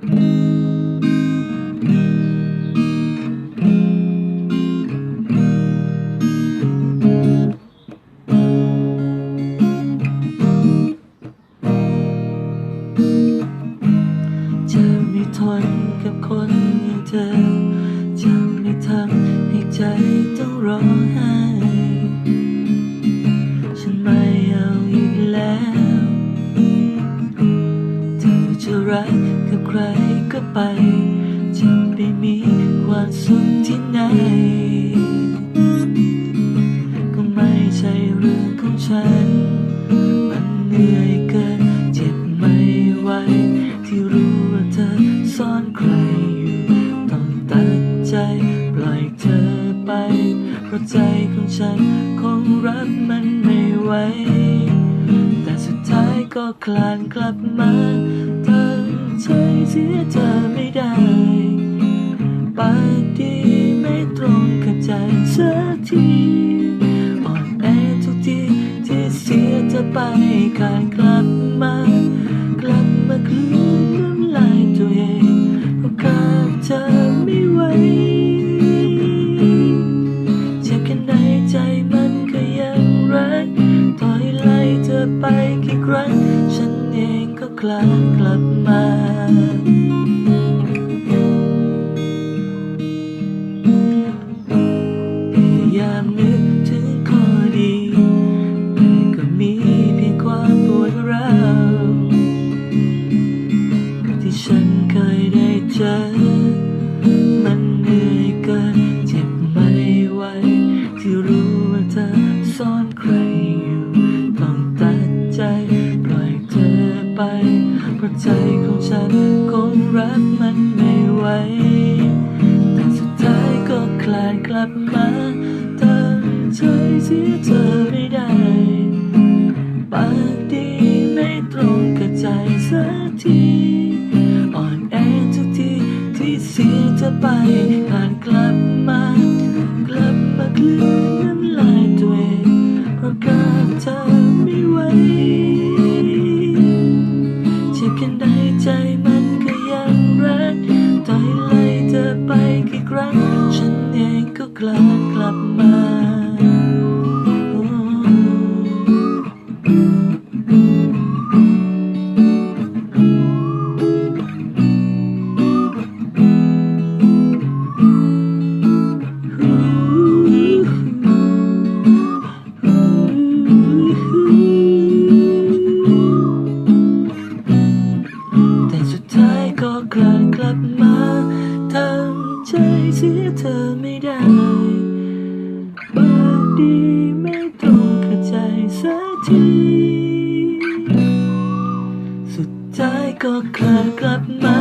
จะไม่ทนกับคนอย่างเธอจะไม่ทำให้ใจต้องร้องไห้ ฉันไม่เอาอีกแล้วเธอจะรัก กับใครก็ไป จะไปมีความสุขที่ไหน ก็ไม่ใช่เรื่องของฉัน มันเหนื่อยเกินเจ็บไม่ไหวที่รู้ว่าเธอซ่อนใครอยู่ ต้องตัดใจปล่อยเธอไป เพราะใจของฉันคงรับมันไม่ไหวแต่สุดท้ายก็คลานกลับมาทั้ง ใจเสียเธอไม่ได้ปากดีไม่ตรงกับใจสักทีอ่อนแอทุกทีที่เสียเธอไปการกลับ คลากลับมา ไป เพราะใจของฉันคงรับมันไม่ไหว แต่สุดท้ายก็คลานกลับมาตั้งใจเสียเธอไม่ได้ปากดีไม่ตรงกับใจสักทีอ่อนแอทุกทีที่เสียเธอไปผ่านกลับมา กลับมาคลืนน้ำลายตัวเองเพราะการเธอไม่ไหว กลาน สักที สุดท้ายก็คลานกลับมา